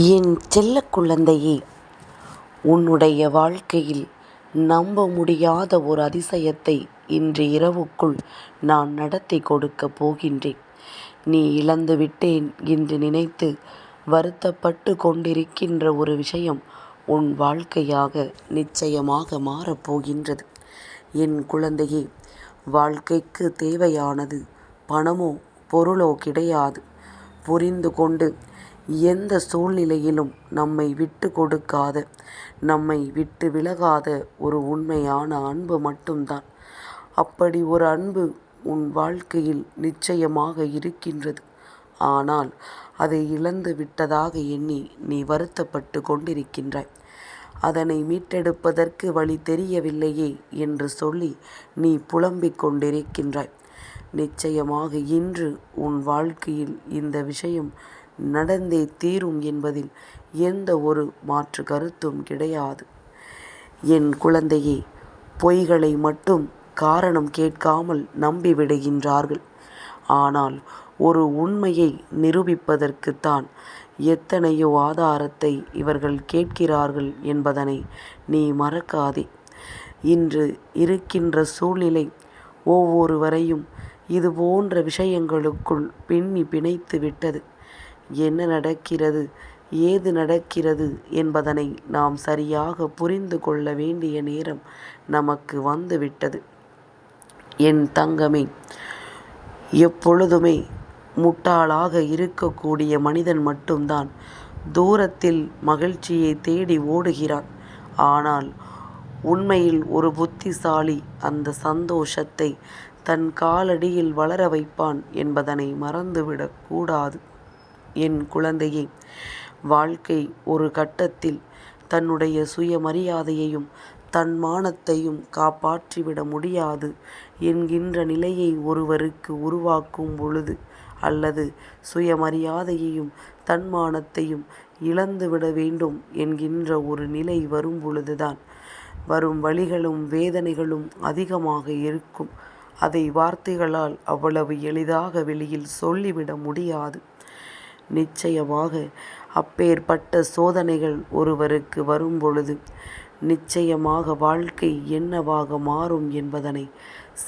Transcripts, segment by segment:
என் செல்ல குழந்தையே உன்னுடைய வாழ்க்கையில் நம்ப முடியாத ஒரு அதிசயத்தை இன்று இரவுக்குள் நான் நடத்தி கொடுக்கப் போகின்றேன். நீ இழந்துவிட்டேன் என்று நினைத்து வருத்தப்பட்டு கொண்டிருக்கின்ற ஒரு விஷயம் உன் வாழ்க்கையாக நிச்சயமாக மாறப்போகின்றது என் குழந்தையே வாழ்க்கைக்கு தேவையானது பணமோ பொருளோ கிடையாது. புரிந்து கொண்டு எந்த சூழ்நிலையிலும் நம்மை விட்டு கொடுக்காத நம்மை விட்டு விலகாத ஒரு உண்மையான அன்பு மட்டும்தான். அப்படி ஒரு அன்பு உன் வாழ்க்கையில் நிச்சயமாக இருக்கின்றது. ஆனால் அதை இழந்து விட்டதாக எண்ணி நீ வருத்தப்பட்டு கொண்டிருக்கின்றாய். அதனை மீட்டெடுப்பதற்கு வழி தெரியவில்லையே என்று சொல்லி நீ புலம்பிக் கொண்டிருக்கின்றாய். நிச்சயமாக இன்று உன் வாழ்க்கையில் இந்த விஷயம் நடந்தே தீரும் என்பதில் எந்த ஒரு மாற்று கருத்தும் கிடையாது. என் குழந்தையே பொய்களை மட்டும் காரணம் கேட்காமல் நம்பிவிடுகின்றார்கள். ஆனால் ஒரு உண்மையை நிரூபிப்பதற்குத்தான் எத்தனையோ ஆதாரத்தை இவர்கள் கேட்கிறார்கள் என்பதனை நீ மறக்காதே. இன்று இருக்கின்ற சூழ்நிலை ஒவ்வொருவரையும் இது போன்ற விஷயங்களுக்குள் பின்னி பிணைத்து விட்டது என்ன நடக்கிறது? ஏது நடக்கிறது என்பதனை நாம் சரியாக புரிந்து கொள்ள வேண்டிய நேரம் நமக்கு வந்துவிட்டது. என் தங்கமே எப்பொழுதுமே முட்டாளாக இருக்கக்கூடிய மனிதன் மட்டும்தான் தூரத்தில் மகிழ்ச்சியை தேடி ஓடுகிறான். ஆனால் உண்மையில் ஒரு புத்திசாலி அந்த சந்தோஷத்தை தன் காலடியில் வளர வைப்பான் என்பதனை மறந்துவிடக்கூடாது என் குழந்தையே வாழ்க்கை ஒரு கட்டத்தில் தன்னுடைய சுயமரியாதையையும் தன்மானத்தையும் காப்பாற்றிவிட முடியாது என்கின்ற நிலையை ஒருவருக்கு உருவாக்கும் பொழுது அல்லது சுயமரியாதையையும் தன்மானத்தையும் இழந்துவிட வேண்டும் என்கின்ற ஒரு நிலை வரும் பொழுதுதான் வரும் வழிகளும் வேதனைகளும் அதிகமாக இருக்கும். அதை வார்த்தைகளால் அவ்வளவு எளிதாக வெளியில் சொல்லிவிட முடியாது. நிச்சயமாக அப்பேற்பட்ட சோதனைகள் ஒருவருக்கு வரும்பொழுது நிச்சயமாக வாழ்க்கை என்னவாக மாறும் என்பதனை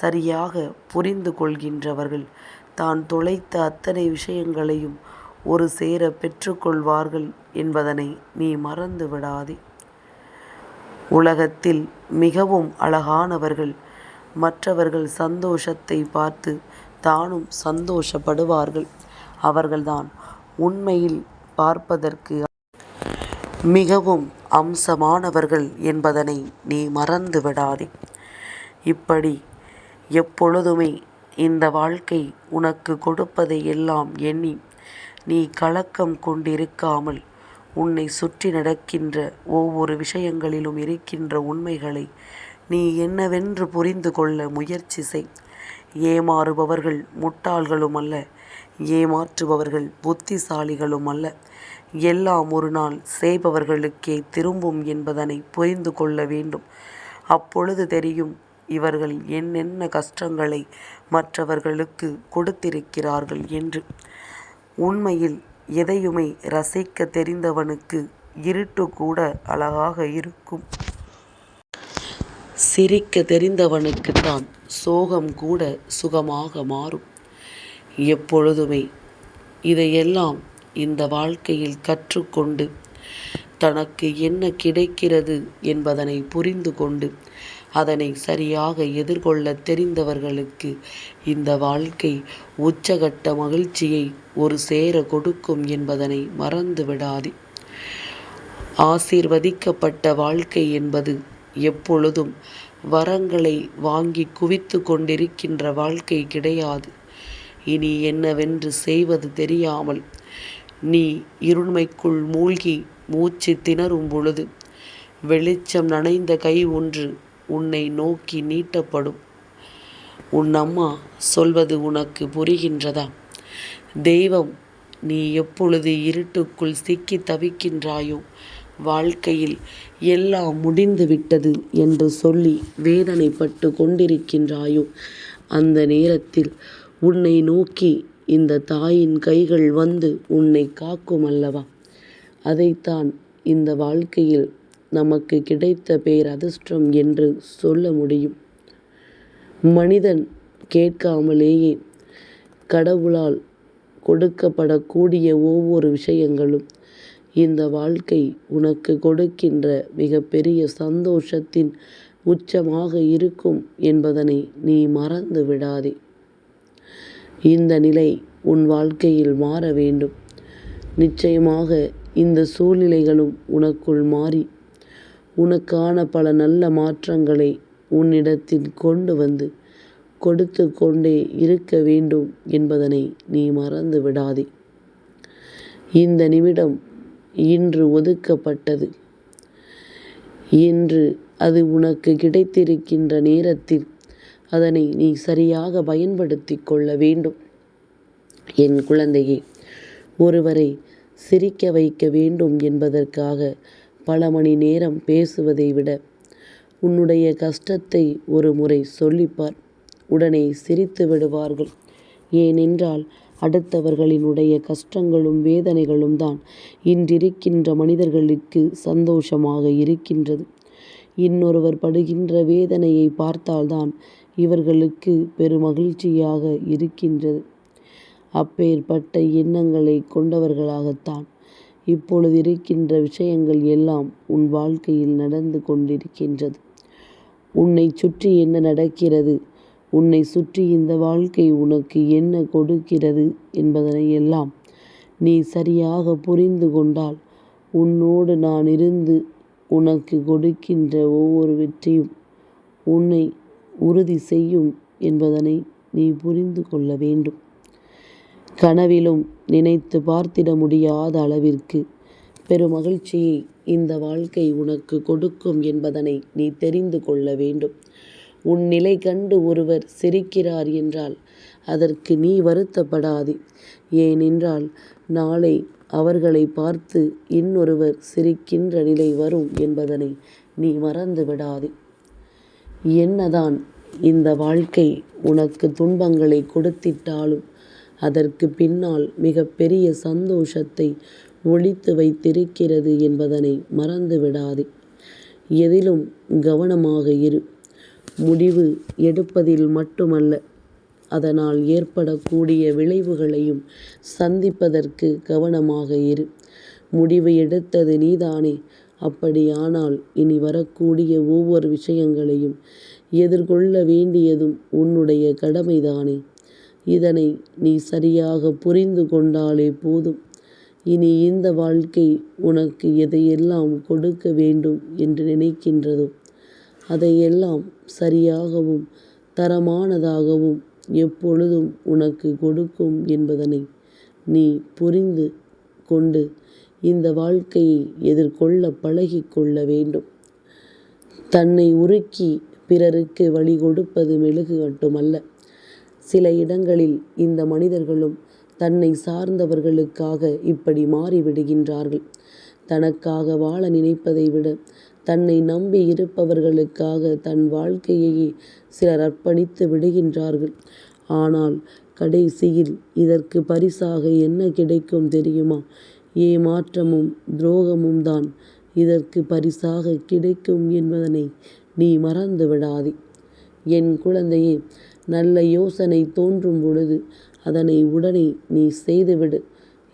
சரியாக புரிந்து கொள்கின்றவர்கள். தான் தொலைத்த அத்தனை விஷயங்களையும் ஒரு சேர பெற்றுக்கொள்வார்கள் என்பதனை நீ மறந்து விடாதே. உலகத்தில் மிகவும் அழகானவர்கள் மற்றவர்கள் சந்தோஷத்தை பார்த்து தானும் சந்தோஷப்படுவார்கள். அவர்கள்தான் உண்மையில் பார்ப்பதற்கு மிகவும் அம்சமானவர்கள் என்பதனை நீ மறந்து விடாதே இப்படி எப்பொழுதுமே இந்த வாழ்க்கை உனக்கு கொடுப்பதை எல்லாம் எண்ணி நீ கலக்கம் கொண்டிருக்காமல் உன்னை சுற்றி நடக்கின்ற ஒவ்வொரு விஷயங்களிலும் இருக்கின்ற உண்மைகளை நீ என்னவென்று புரிந்து கொள்ள முயற்சி செய். ஏமாறுபவர்கள் முட்டாள்களும் அல்ல. ஏமாற்றுபவர்கள் புத்திசாலிகளும் அல்ல. எல்லாம் ஒரு நாள் செய்பவர்களுக்கே திரும்பும் என்பதனை புரிந்து கொள்ள வேண்டும். அப்பொழுது தெரியும் இவர்கள் என்னென்ன கஷ்டங்களை மற்றவர்களுக்கு கொடுத்திருக்கிறார்கள் என்று. உண்மையில் எதையுமே ரசிக்க தெரிந்தவனுக்கு இருட்டு கூட அழகாக இருக்கும். சிரிக்க தெரிந்தவனுக்குத்தான் சோகம் கூட சுகமாக மாறும். எப்பொழுதுமே. இதையெல்லாம் இந்த வாழ்க்கையில் கற்றுக்கொண்டு தனக்கு என்ன கிடைக்கிறது என்பதனை புரிந்து கொண்டு அதனை சரியாக எதிர்கொள்ள தெரிந்தவர்களுக்கு இந்த வாழ்க்கை உச்சகட்ட மகிழ்ச்சியை ஒரு சேர கொடுக்கும் என்பதனை மறந்து விடாதே. ஆசீர்வதிக்கப்பட்ட வாழ்க்கை என்பது எப்பொழுதும் வரங்களை வாங்கி குவித்து கொண்டிருக்கின்ற வாழ்க்கை கிடையாது. இனி என்னவென்று செய்வது தெரியாமல் நீ இருண்மைக்குள் மூழ்கி மூச்சு திணறும் பொழுது வெளிச்சம் நனைந்த கை ஒன்று உன்னை நோக்கி நீட்டப்படும். உன் அம்மா சொல்வது உனக்கு புரிகின்றதா? தெய்வம் நீ எப்பொழுது இருட்டுக்குள் சிக்கி தவிக்கின்றாயோ வாழ்க்கையில் எல்லாம் முடிந்து விட்டது என்று சொல்லி வேதனைப்பட்டு கொண்டிருக்கின்றாயோ அந்த நேரத்தில் உன்னை நோக்கி இந்த தாயின் கைகள் வந்து உன்னை காக்கும் அல்லவா அதைத்தான் இந்த வாழ்க்கையில் நமக்கு கிடைத்த பேரதிர்ஷ்டம் என்று சொல்ல முடியும். மனிதன் கேட்காமலேயே கடவுளால் கொடுக்கப்படக்கூடிய ஒவ்வொரு விஷயங்களும் இந்த வாழ்க்கை உனக்கு கொடுக்கின்ற மிகப்பெரிய சந்தோஷத்தின் உச்சமாக இருக்கும் என்பதனை நீ மறந்து விடாதே. இந்த நிலை உன் வாழ்க்கையில் மாற வேண்டும். நிச்சயமாக இந்த சூழ்நிலைகளும் உனக்குள் மாறி உனக்கான பல நல்ல மாற்றங்களை உன்னிடத்தில் கொண்டு வந்து கொடுத்து கொண்டே இருக்க வேண்டும் என்பதனை நீ மறந்து விடாதே. இந்த நிமிடம் இன்று ஒதுக்கப்பட்டது. இன்று அது உனக்கு கிடைத்திருக்கின்ற நேரத்தில் அதனை நீ சரியாக பயன்படுத்தி கொள்ள வேண்டும். என் குழந்தையே ஒருவரை சிரிக்க வைக்க வேண்டும் என்பதற்காக பல மணி நேரம் பேசுவதை விட உன்னுடைய கஷ்டத்தை ஒரு முறை சொல்லிப்பார். உடனே சிரித்து விடுவார்கள். ஏனென்றால் அடுத்தவர்களினுடைய கஷ்டங்களும் வேதனைகளும் தான் இன்றிருக்கின்ற மனிதர்களுக்கு சந்தோஷமாக இருக்கின்றது. இன்னொருவர் படுகின்ற வேதனையை பார்த்தால்தான் இவர்களுக்கு பெருமகிழ்ச்சியாக இருக்கின்றது. அப்பேற்பட்ட எண்ணங்களை கொண்டவர்களாகத்தான் இப்பொழுது இருக்கின்ற விஷயங்கள் எல்லாம் உன் வாழ்க்கையில் நடந்து கொண்டிருக்கின்றது. உன்னைச் சுற்றி என்ன நடக்கிறது உன்னை சுற்றி இந்த வாழ்க்கை உனக்கு என்ன கொடுக்கிறது என்பதனை எல்லாம் நீ சரியாக புரிந்து கொண்டால் உன்னோடு நான் இருந்து உனக்கு கொடுக்கின்ற ஒவ்வொரு வெற்றியும் உன்னை உறுதி செய்யும் என்பதனை நீ புரிந்து கொள்ள வேண்டும். கனவிலும் நினைத்து பார்த்திட முடியாத அளவிற்கு பெருமகிழ்ச்சியை இந்த வாழ்க்கை உனக்கு கொடுக்கும் என்பதனை நீ தெரிந்து கொள்ள வேண்டும். உன் நிலை கண்டு ஒருவர் சிரிக்கிறார் என்றால் அதற்கு நீ வருத்தப்படாதே. ஏனென்றால் நாளை அவர்களை பார்த்து இன்னொருவர் சிரிக்கின்ற நிலை வரும் என்பதனை நீ மறந்து விடாதே. என்னதான் இந்த வாழ்க்கை உனக்கு துன்பங்களை கொடுத்திட்டாலும் அதற்கு பின்னால் மிகப்பெரிய சந்தோஷத்தை ஒளித்து வைத்திருக்கிறது என்பதனை மறந்து விடாதே. எதிலும் கவனமாக இரு. முடிவு எடுப்பதில் மட்டுமல்ல அதனால் ஏற்படக்கூடிய விளைவுகளையும் சந்திப்பதற்கு கவனமாக இரு. முடிவு எடுத்தது நீதானே அப்படியானால் இனி வரக்கூடிய ஒவ்வொரு விஷயங்களையும் எதிர்கொள்ள வேண்டியதும் உன்னுடைய கடமைதானே. இதனை நீ சரியாக புரிந்து கொண்டாலே போதும். இனி இந்த வாழ்க்கை உனக்கு எதையெல்லாம் கொடுக்க வேண்டும் என்று நினைக்கின்றதோ அதையெல்லாம் சரியாகவும் தரமானதாகவும் எப்பொழுதும் உனக்கு கொடுக்கும் என்பதனை நீ புரிந்து கொண்டு இந்த வாழ்க்கையை எதிர்கொள்ள பழகி கொள்ள வேண்டும். தன்னை உருக்கி பிறருக்கு வழி கொடுப்பது மெழுகு மட்டுமல்ல. சில இடங்களில் இந்த மனிதர்களும் தன்னை சார்ந்தவர்களுக்காக இப்படி மாறிவிடுகின்றார்கள். தனக்காக வாழ நினைப்பதை விட தன்னை நம்பி இருப்பவர்களுக்காக தன் வாழ்க்கையையே சிலர் அர்ப்பணித்து விடுகின்றார்கள். ஆனால் கடைசியில் இதற்கு பரிசாக என்ன கிடைக்கும் தெரியுமா? ஏமாற்றமும் துரோகமும் தான் இதற்கு பரிசாக கிடைக்கும் என்பதனை நீ மறந்து விடாதே. என் குழந்தையே நல்ல யோசனை தோன்றும் பொழுது அதனை உடனே நீ செய்துவிடு.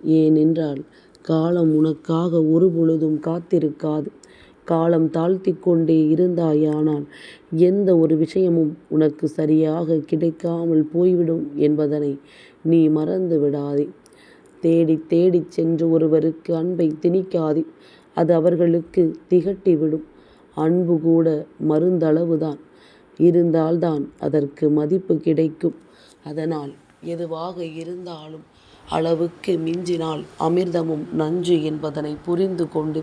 ஏனென்றால் காலம் உனக்காக ஒருபொழுதும் காத்திருக்காது. காலம் தாழ்த்திக் கொண்டே இருந்தாயானால் எந்த ஒரு விஷயமும் உனக்கு சரியாக கிடைக்காமல் போய்விடும் என்பதனை நீ மறந்து விடாதே. தேடித் தேடிச் சென்று ஒருவருக்கு அன்பை திணிக்காதே. அது அவர்களுக்கு திகட்டிவிடும். அன்பு கூட மருந்தளவுதான். இருந்தால்தான் அதற்கு மதிப்பு கிடைக்கும். அதனால் எதுவாக இருந்தாலும் அளவுக்கு மிஞ்சினால் அமிர்தமும் நஞ்சு என்பதனை புரிந்து கொண்டு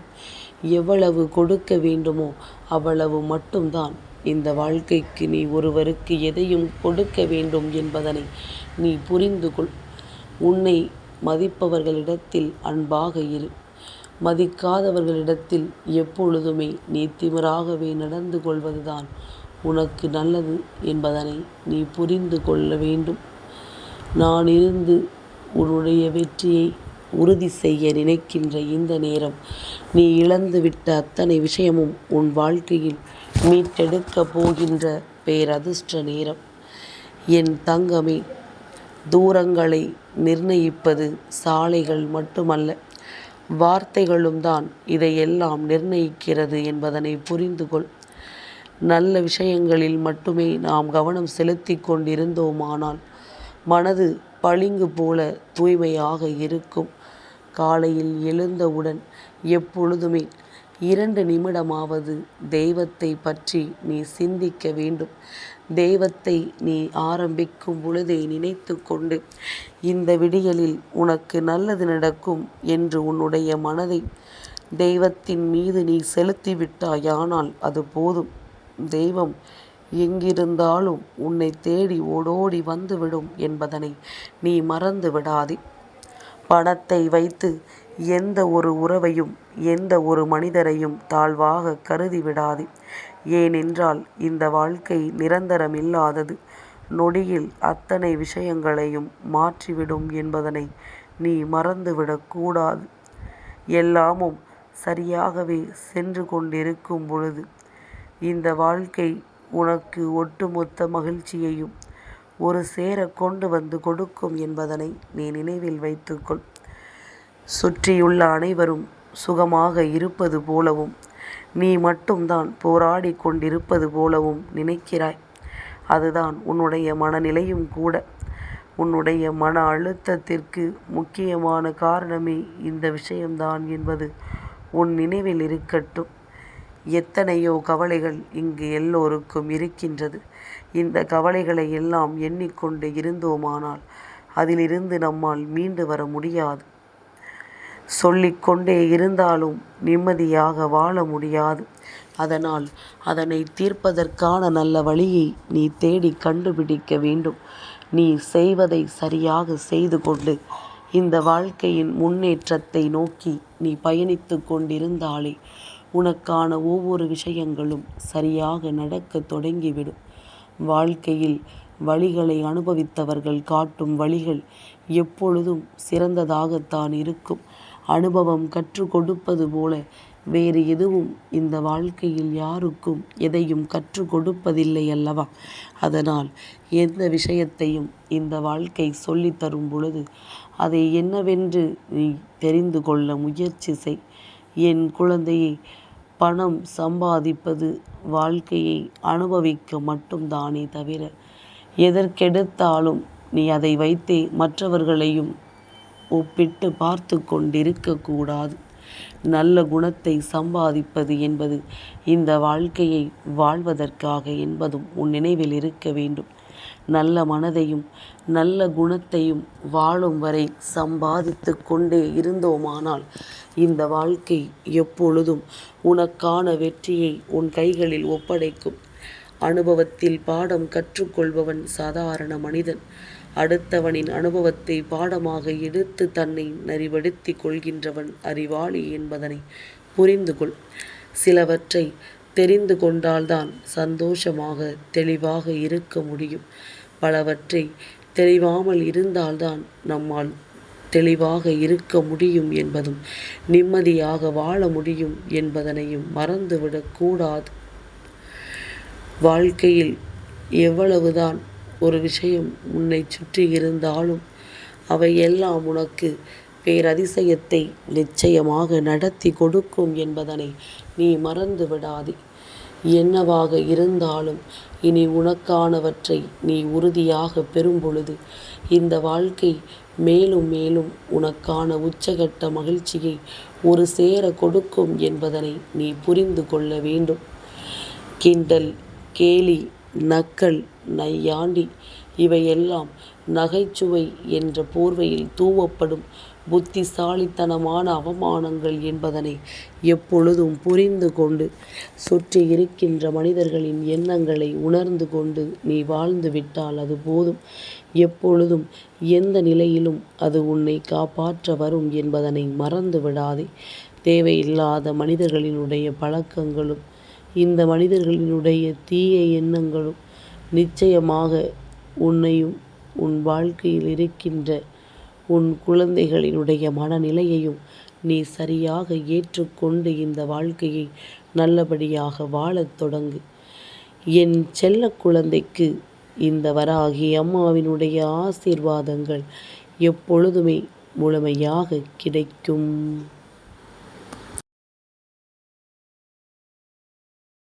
எவ்வளவு கொடுக்க வேண்டுமோ அவ்வளவு மட்டும்தான் இந்த வாழ்க்கைக்கு நீ ஒருவருக்கு எதையும் கொடுக்க வேண்டும் என்பதனை நீ புரிந்து கொள். உன்னை மதிப்பவர்களிடத்தில் அன்பாக இரு. மதிக்காதவர்களிடத்தில் எப்பொழுதுமே நீ திமிராகவே நடந்து கொள்வதுதான் உனக்கு நல்லது என்பதனை நீ புரிந்து கொள்ள வேண்டும். நான் இருந்து உன்னுடைய வெற்றியை உறுதி செய்ய நினைக்கின்ற இந்த நேரம் நீ இழந்துவிட்ட அத்தனை விஷயமும் உன் வாழ்க்கையில் மீட்டெடுக்கப் போகின்ற பேரதிர்ஷ்ட நேரம் என் தங்கமே தூரங்களை நிர்ணயிப்பது சாலைகள் மட்டுமல்ல வார்த்தைகளும் தான் இதையெல்லாம் நிர்ணயிக்கிறது என்பதனை புரிந்து கொள். நல்ல விஷயங்களில் மட்டுமே நாம் கவனம் செலுத்தி கொண்டிருந்தோமானால் மனது பளிங்கு போல தூய்மையாக இருக்கும். காலையில் எழுந்தவுடன் எப்பொழுதுமே இரண்டு நிமிடமாவது தெய்வத்தை பற்றி நீ சிந்திக்க வேண்டும். தெய்வத்தை நீ ஆரம்பிக்கும் பொழுதே நினைத்து கொண்டு இந்த விடியலில் உனக்கு நல்லது நடக்கும் என்று உன்னுடைய மனதை தெய்வத்தின் மீது நீ செலுத்திவிட்டாயானால் அது போதும். தெய்வம் எங்கிருந்தாலும் உன்னை தேடி ஓடோடி வந்துவிடும் என்பதனை நீ மறந்து விடாதே பணத்தை வைத்து எந்த ஒரு உறவையும் எந்த ஒரு மனிதரையும் தாழ்வாக கருதி விடாதே. ஏனென்றால் இந்த வாழ்க்கை நிரந்தரமில்லாதது. நொடியில் அத்தனை விஷயங்களையும் மாற்றிவிடும் என்பதனை நீ மறந்துவிடக்கூடாது எல்லாமும் சரியாகவே சென்று கொண்டிருக்கும் பொழுது இந்த வாழ்க்கை உனக்கு ஒட்டுமொத்த மகிழ்ச்சியையும் ஒரு சேர கொண்டு வந்து கொடுக்கும் என்பதனை நீ நினைவில் வைத்துக்கொள். சுற்றியுள்ள அனைவரும் சுகமாக இருப்பது போலவும் நீ மட்டும்தான் போராடி கொண்டிருப்பது போலவும் நினைக்கிறாய். அதுதான் உன்னுடைய மனநிலையும் கூட. உன்னுடைய மன அழுத்தத்திற்கு முக்கியமான காரணமே இந்த விஷயம்தான் என்பது உன் நினைவில் இருக்கட்டும். எத்தனையோ கவலைகள் இங்கு எல்லோருக்கும் இருக்கின்றது. இந்த கவலைகளை எல்லாம் எண்ணிக்கொண்டு இருந்தோமானால் அதிலிருந்து நம்மால் மீண்டு வர முடியாது. சொல்லிக்கொண்டே இருந்தாலும் நிம்மதியாக வாழ முடியாது. அதனால் அதனை தீர்ப்பதற்கான நல்ல வழியை நீ தேடி கண்டுபிடிக்க வேண்டும். நீ செய்வதை சரியாக செய்து கொண்டு இந்த வாழ்க்கையின் முன்னேற்றத்தை நோக்கி நீ பயணித்து கொண்டிருந்தாலே உனக்கான ஒவ்வொரு விஷயங்களும் சரியாக நடக்க தொடங்கிவிடும். வாழ்க்கையில் வழிகளை அனுபவித்தவர்கள் காட்டும் வழிகள் எப்பொழுதும் சிறந்ததாகத்தான் இருக்கும். அனுபவம் கற்றுக் கொடுப்பது போல வேறு எதுவும் இந்த வாழ்க்கையில் யாருக்கும் எதையும் கற்றுக் கொடுப்பதில்லை அல்லவா? அதனால் எந்த விஷயத்தையும் இந்த வாழ்க்கை சொல்லித்தரும் பொழுது அதை என்னவென்று நீ தெரிந்து கொள்ள முயற்சி செய். என் குழந்தையை பணம் சம்பாதிப்பது வாழ்க்கையை அனுபவிக்க மட்டும்தானே தவிர எதற்கெடுத்தாலும் நீ அதை வைத்தே மற்றவர்களையும் ஒப்பிட்டு பார்த்து கொண்டிருக்கக்கூடாது. நல்ல குணத்தை சம்பாதிப்பது என்பது இந்த வாழ்க்கையை வாழ்வதற்காக என்பதும் உன் நினைவில் இருக்க வேண்டும். நல்ல மனதையும் நல்ல குணத்தையும் வாழும் வரை சம்பாதித்து கொண்டே இருந்தோமானால் இந்த வாழ்க்கை எப்பொழுதும் உனக்கான வெற்றியை உன் கைகளில் ஒப்படைக்கும். அனுபவத்தில் பாடம் கற்றுக்கொள்பவன் சாதாரண மனிதன். அடுத்தவனின் அனுபவத்தை பாடமாக எடுத்து தன்னை நெறிவடுத்திக் கொள்கின்றவன் அறிவாளி என்பதனை புரிந்து கொள். சிலவற்றை தெரிந்து கொண்டால்தான் சந்தோஷமாக தெளிவாக இருக்க முடியும். பலவற்றை தெளிவாமல் இருந்தால்தான் நம்மால் தெளிவாக இருக்க முடியும் என்பதும் நிம்மதியாக வாழ முடியும் என்பதனையும் மறந்துவிடக்கூடாது. வாழ்க்கையில் எவ்வளவுதான் ஒரு விஷயம் உன்னை சுற்றி இருந்தாலும் அவை எல்லாம் உனக்கு பேரதிசயத்தை நிச்சயமாக நடத்தி கொடுக்கும் என்பதனை நீ மறந்து விடாதே. என்னவாக இருந்தாலும் இனி உனக்கானவற்றை நீ உறுதியாக பெறும் பொழுது இந்த வாழ்க்கை மேலும் மேலும் உனக்கான உச்சகட்ட மகிழ்ச்சியை ஒரு சேர கொடுக்கும் என்பதனை நீ புரிந்து கொள்ள வேண்டும். கிண்டல் கேலி நக்கல் நையாண்டி. இவையெல்லாம் நகைச்சுவை என்ற போர்வையில் தூவப்படும் புத்திசாலித்தனமான அவமானங்கள் என்பதனை எப்பொழுதும் புரிந்து கொண்டு சுற்றி இருக்கின்ற மனிதர்களின் எண்ணங்களை உணர்ந்து கொண்டு நீ வாழ்ந்து விட்டால் அது போதும். எப்பொழுதும் எந்த நிலையிலும் அது உன்னை காப்பாற்ற வரும் என்பதனை மறந்து விடாதே. தேவையில்லாத மனிதர்களினுடைய பழக்கங்களும் இந்த மனிதர்களினுடைய தீய எண்ணங்களும் நிச்சயமாக உன்னையும் உன் வாழ்க்கையில் இருக்கின்ற உன் குழந்தைகளினுடைய மனநிலையையும் நீ சரியாக ஏற்றுக்கொண்டு இந்த வாழ்க்கையை நல்லபடியாக வாழத் தொடங்கு. என் செல்ல குழந்தைக்கு இந்த வராகி அம்மாவினுடைய ஆசீர்வாதங்கள் எப்பொழுதுமே முழுமையாக கிடைக்கும்.